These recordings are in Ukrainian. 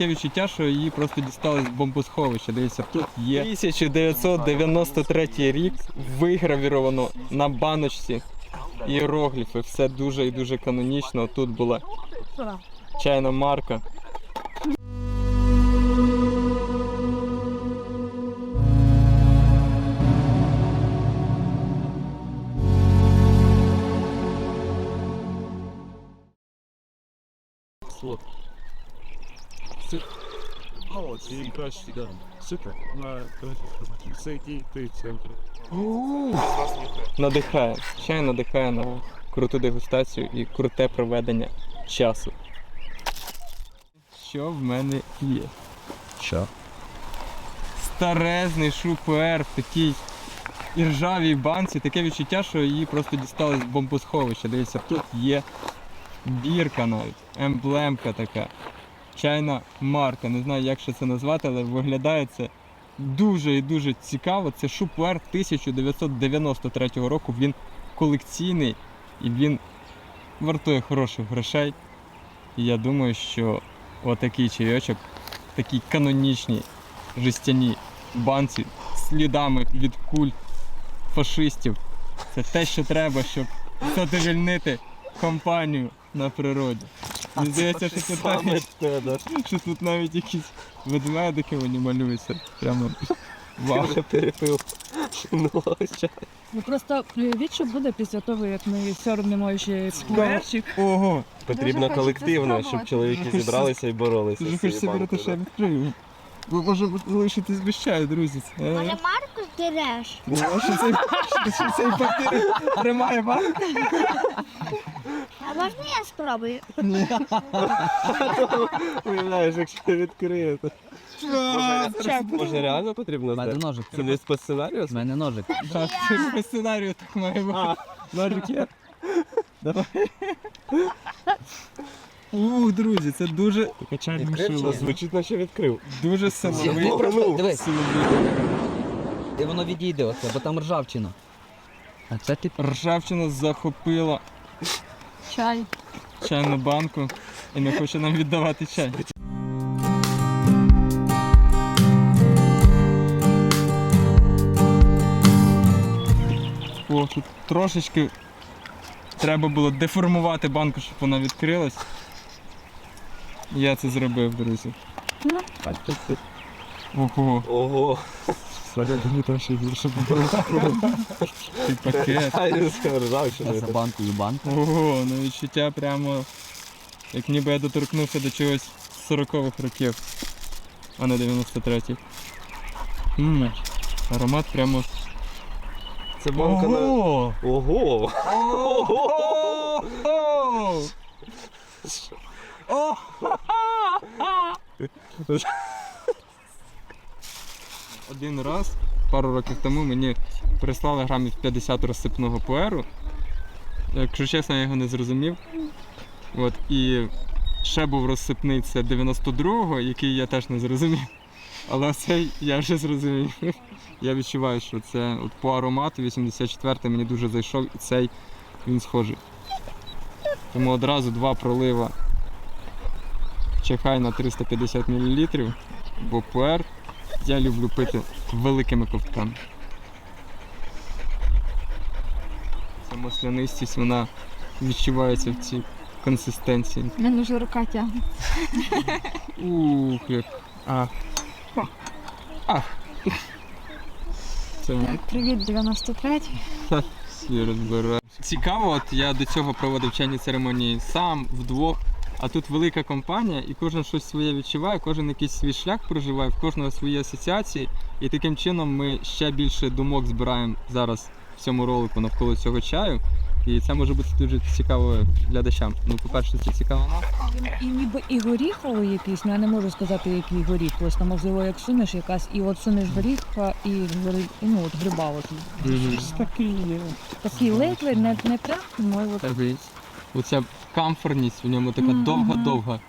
Таке відчуття, що її просто дістали з бомбосховища. Дивіться, тут є 1993 рік вигравіровано на баночці іерогліфи. Все дуже і дуже канонічно. Тут була чайна марка. О, ці краще, да. Супер. На це ті ти центр. Надихає. Чай надихає на круту дегустацію і круте проведення часу. Що в мене є? Що? Старезний шупер в такій іржавій банці. Таке відчуття, що її просто дістали з бомбосховища. Дивіться, тут є бірка навіть, емблемка така. Чайна марка. Не знаю, як ще це назвати, але виглядає це дуже і дуже цікаво. Це шупер 1993 року. Він колекційний і він вартує хороших грошей. І я думаю, що отакий чайочок, такій канонічній жестяній банці слідами від куль фашистів. Це те, що треба, щоб задовільнити компанію на природі. Мені здається, що тут навіть, що тут навіть якісь ведмедики вони малюються. Прямо вау. перепив. Ну, Ну просто уявіть, що буде після того, як ми сьорбнемо ще скверчик. Ого! Потрібно хочеться колективно, щоб чоловіки зібралися і боролися. Дуже з цією хочеться вірити, банкою, да. відкрию. Ви можемо залишитись без чаю, друзі. Е, Може Марку здереш? ну, Що цей, що цей папір тримає банк? А можна я спробую? Уявляєш, якщо ти відкриє, то може реально потрібно У мене ножик. Це не по сценарію? У мене ножик. Так, це по сценарію так має бути. Ножик є. Давай. Ух, друзі, це дуже Відкрив, звучить, наче відкрив. дуже силовий. Дивись. І воно відійде оце, бо там ржавчина. А це ти Ржавчина захопила Чай. чайну банку і не хоче нам віддавати чай. О, тут трошечки треба було деформувати банку, щоб вона відкрилась. Я це зробив, друзі. Ого, Ого, всередині там ще більше було. Цей пакет. ай, ржавчина. за банкою банка. Ого, ну відчуття прямо. Як ніби я доторкнувся до чогось з 40-х років, а не 93-х. Ммм, аромат прямо. Це банка на... Ого! Ого! Ого! Один раз, пару років тому, мені прислали грамів 50 розсипного пуеру. Якщо чесно, я його не зрозумів. От, і ще був розсипний це 92-го, який я теж не зрозумів. Але цей я вже зрозумів. Я відчуваю, що це от по аромату 84-й мені дуже зайшов і цей він схожий. Тому одразу два пролива чахай на 350 мл, бо пуер я люблю пити великими ковтками. Ця маслянистість, вона відчувається в цій консистенції. Мене вже рука тягне. Ух, як. Ах. Ах. Це Так, привіт, 93-й. всі розбирають. Цікаво, от я до цього проводив чайні церемонії сам, вдвох. А тут велика компанія, і кожен щось своє відчуває, кожен якийсь свій шлях проживає, в кожного свої асоціації. І таким чином ми ще більше думок збираємо зараз в цьому ролику навколо цього чаю. І це може бути дуже цікаво глядачам. Ну, по-перше, це цікаво нам. І ніби і горіховий якийсь, ну я не можу сказати, який горіх. Просто можливо, як сунеш якась, і от сунеш горіха, і гори- ну от гриба от. Такий. Такий ледве, не, не прям, ну от. Оця комфортність в ньому така довга-довга.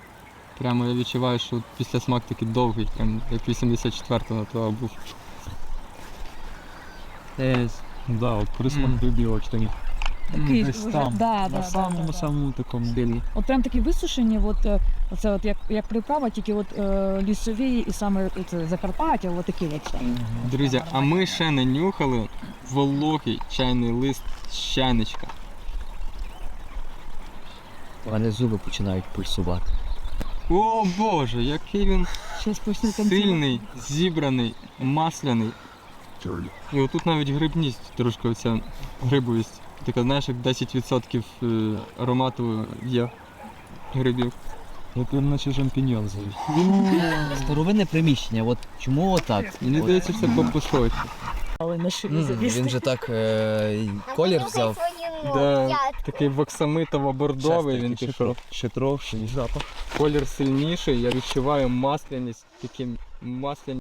Прямо я відчуваю, що після смак такий довгий, прям як 84-го того був. Да, от присмак Мгм. вибілочний. такий Десь вже- там, да, на да, самому да, да. самому такому ділі. От прям такі висушені, от, е, оце от як, як приправа, тільки от е, лісові і саме це Закарпаття, от такі от. Друзі, а ми ще не нюхали вологий чайний лист з чайничка. У мене зуби починають пульсувати. О боже, який він сильний, зібраний, масляний. І отут навіть грибність трошки оця грибовість. Така, знаєш, як 10% е, аромату є грибів. От він наче шампіньон зовуть. Старовинне приміщення, от чому отак? Мені здається, це бомбосховище. Але на шиї Він же так е, колір взяв. Да, такий воксамитово-бордовий він пішов. ще трошки запах. Колір сильніший, я відчуваю масляність, таким масляні